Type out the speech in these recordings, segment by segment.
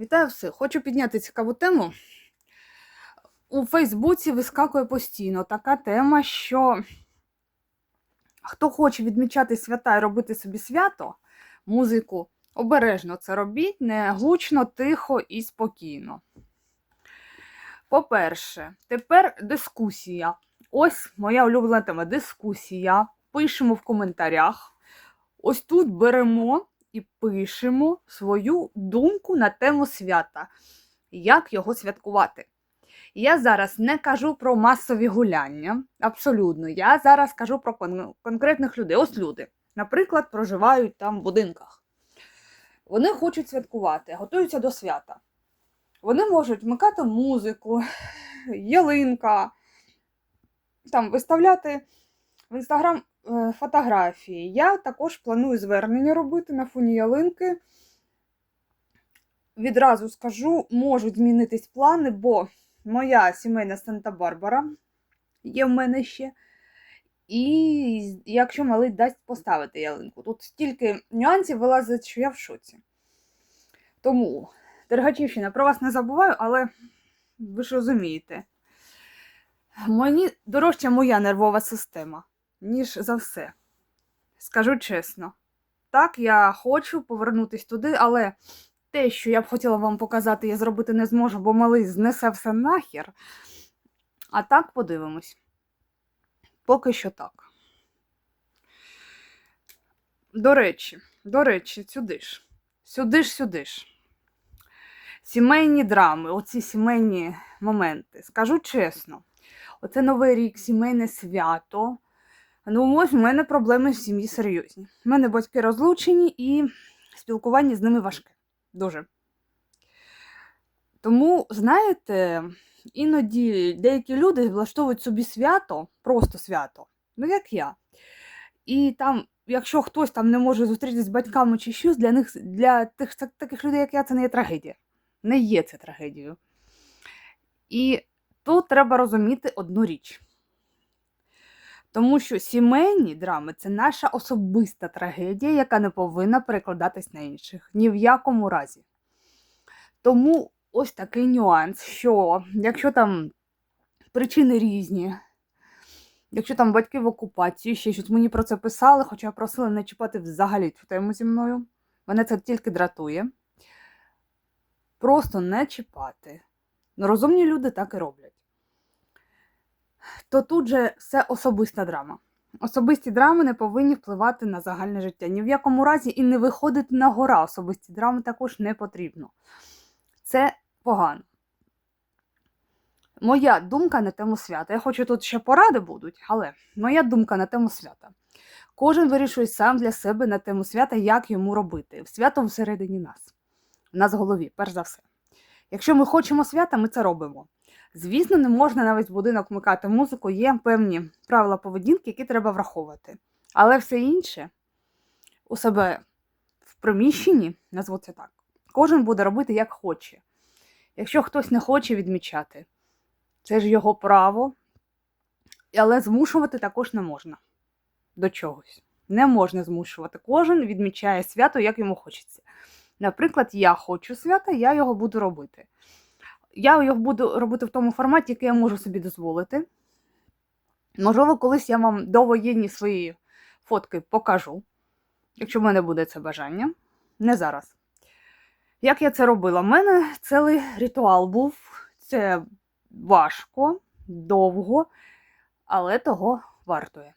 Вітаю всіх! Хочу підняти цікаву тему. У Фейсбуці вискакує постійно така тема, що хто хоче відмічати свята і робити собі свято, музику, обережно це робіть, не гучно, тихо і спокійно. По-перше, тепер дискусія. Ось моя улюблена тема дискусія. Пишемо в коментарях. Ось тут беремо і пишемо свою думку на тему свята, як його святкувати. Я зараз не кажу про масові гуляння, абсолютно. Я зараз кажу про кон- конкретних людей. Ось люди, наприклад, проживають там в будинках. Вони хочуть святкувати, готуються до свята. Вони можуть вмикати музику, ялинка, там виставляти в інстаграм фотографії. Я також планую звернення робити на фоні ялинки. Відразу скажу, можуть змінитись плани, бо моя сімейна Санта-Барбара є в мене ще. І якщо малий дасть поставити ялинку. Тут стільки нюансів вилазить, що я в шоці. Тому, Дергачівщина, про вас не забуваю, але ви ж розумієте, мені дорожча моя нервова система, ніж за все. Скажу чесно. Так, я хочу повернутися туди, але те, що я б хотіла вам показати, я зробити не зможу, бо малий знесе все нахер. А так подивимось. Поки що так. До речі, до речі, сюди ж. Сюди ж, сюди ж. Сімейні драми, оці сімейні моменти. Скажу чесно, оце Новий рік, сімейне свято. Ну, ось в мене проблеми в сім'ї серйозні. У мене батьки розлучені і спілкування з ними важке. Дуже. Тому, знаєте, іноді деякі люди влаштовують собі свято, просто свято, ну як я. І там, якщо хтось там не може зустрітися з батьками чи щось, для них, для тих так- таких людей, як я, це не є трагедія. Не є це трагедією. І тут треба розуміти одну річ. Тому що сімейні драми це наша особиста трагедія, яка не повинна перекладатись на інших. Ні в якому разі. Тому ось такий нюанс, що якщо там причини різні, якщо там батьки в окупації, ще щось мені про це писали, хоча просили не чіпати взагалі цю тему зі мною. Мене це тільки дратує. Просто не чіпати. Розумні люди так і роблять то тут же все особиста драма. Особисті драми не повинні впливати на загальне життя. Ні в якому разі і не виходити на гора. Особисті драми також не потрібно. Це погано. Моя думка на тему свята. Я хочу тут ще поради будуть, але моя думка на тему свята. Кожен вирішує сам для себе на тему свята, як йому робити. Свято всередині нас. У нас в голові, перш за все. Якщо ми хочемо свята, ми це робимо. Звісно, не можна на весь будинок вмикати музику, є певні правила поведінки, які треба враховувати. Але все інше у себе в приміщенні, назву це так, кожен буде робити як хоче. Якщо хтось не хоче відмічати, це ж його право, але змушувати також не можна до чогось. Не можна змушувати. Кожен відмічає свято, як йому хочеться. Наприклад, я хочу свята, я його буду робити. Я його буду робити в тому форматі, який я можу собі дозволити. Можливо, колись я вам довоєнні свої фотки покажу, якщо в мене буде це бажання. Не зараз. Як я це робила? У мене цілий ритуал був. Це важко, довго, але того вартує.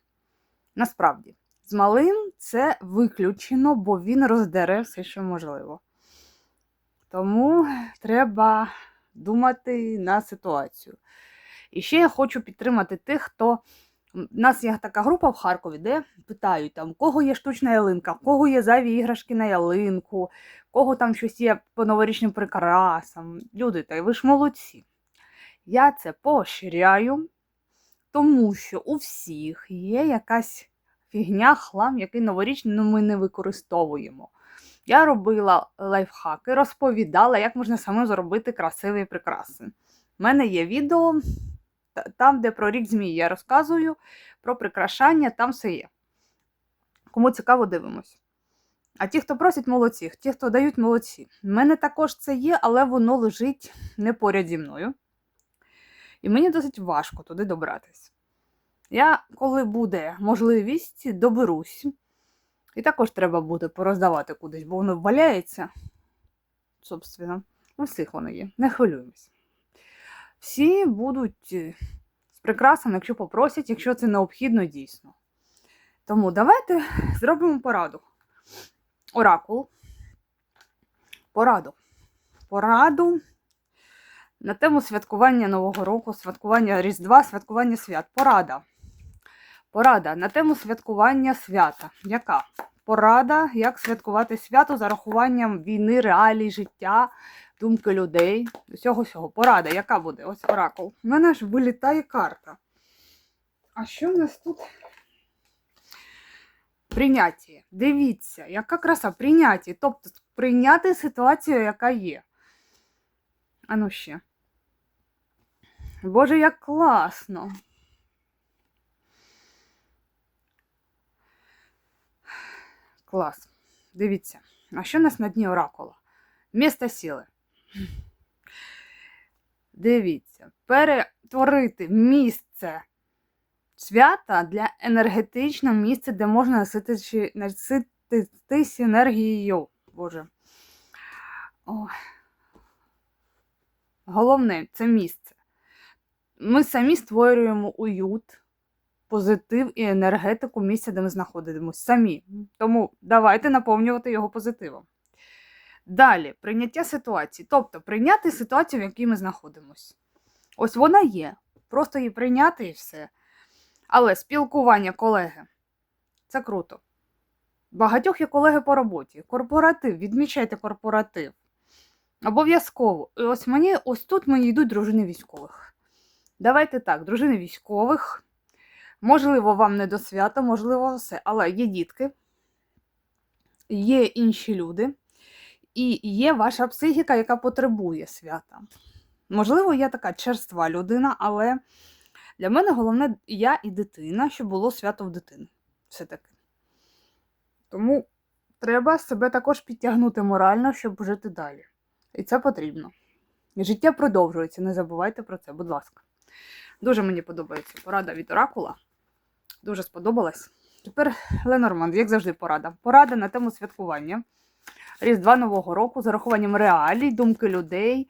Насправді, з малим це виключено, бо він роздере все, що можливо. Тому треба думати на ситуацію. І ще я хочу підтримати тих, хто. У нас є така група в Харкові, де питають, там, в кого є штучна ялинка, в кого є зайві іграшки на ялинку, в кого там щось є по новорічним прикрасам. Люди, та ви ж молодці. Я це поощряю, тому що у всіх є якась фігня, хлам, який новорічний ну, ми не використовуємо. Я робила лайфхаки, розповідала, як можна самим зробити красиві прикраси. У мене є відео, там, де про рік змії я розказую, про прикрашання, там все є. Кому цікаво, дивимось. А ті, хто просять, молодці, ті, хто дають, молодці. У мене також це є, але воно лежить не поряд зі мною. І мені досить важко туди добратись. Я, коли буде можливість, доберусь. І також треба буде пороздавати кудись, бо воно валяється. Собственно, у всіх воно є. Не хвилюємось. Всі будуть е, з прикрасами, якщо попросять, якщо це необхідно дійсно. Тому давайте зробимо пораду. Оракул. Пораду. Пораду на тему святкування Нового року, святкування Різдва, святкування свят. Порада. Порада на тему святкування свята. Яка? Порада, як святкувати свято за рахуванням війни, реалій, життя, думки людей. Усього всього. Порада, яка буде? Ось оракул. У мене ж вилітає карта. А що в нас тут? Прийняття. Дивіться, яка краса прийняття. Тобто прийняти ситуацію, яка є. А ну ще. Боже, як класно. Клас. Дивіться. А що у нас на дні оракула? Місто сіли. Дивіться, перетворити місце свята для енергетичного місця, де можна наситити, насититись енергією. Боже. Ой. Головне це місце. Ми самі створюємо уют, позитив і енергетику місця, де ми знаходимося. Самі. Тому давайте наповнювати його позитивом. Далі, прийняття ситуації. Тобто прийняти ситуацію, в якій ми знаходимося. Ось вона є. Просто її прийняти і все. Але спілкування колеги це круто. Багатьох є колеги по роботі. Корпоратив, відмічайте корпоратив. Обов'язково. І ось мені, ось тут мені йдуть дружини військових. Давайте так, дружини військових. Можливо, вам не до свята, можливо, все. Але є дітки, є інші люди, і є ваша психіка, яка потребує свята. Можливо, я така черства людина, але для мене головне я і дитина, щоб було свято в дитини. Все-таки. Тому треба себе також підтягнути морально, щоб жити далі. І це потрібно. Життя продовжується, не забувайте про це, будь ласка. Дуже мені подобається порада від Оракула. Дуже сподобалась. Тепер Ленорманд, як завжди, порада. Порада на тему святкування Різдва Нового року з урахуванням реалій, думки людей,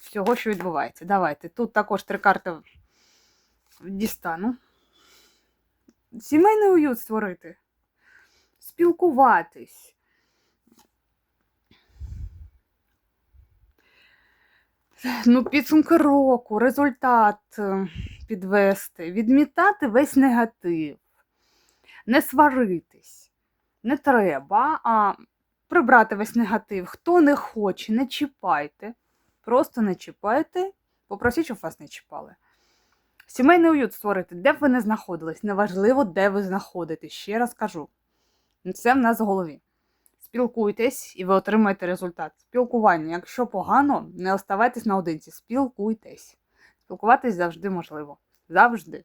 всього, що відбувається. Давайте. Тут також три карти дістану. Сімейний уют створити. Спілкуватись. Ну, підсумки року, результат підвести, відмітати весь негатив, не сваритись. Не треба, а прибрати весь негатив. Хто не хоче, не чіпайте. Просто не чіпайте, попросіть, щоб вас не чіпали. Сімейний уют створити, де б ви не знаходились. Неважливо, де ви знаходитесь. Ще раз кажу. Це в нас в голові. Спілкуйтесь і ви отримаєте результат. Спілкування. Якщо погано, не оставайтесь наодинці. Спілкуйтесь. Спілкуватись завжди можливо. Завжди.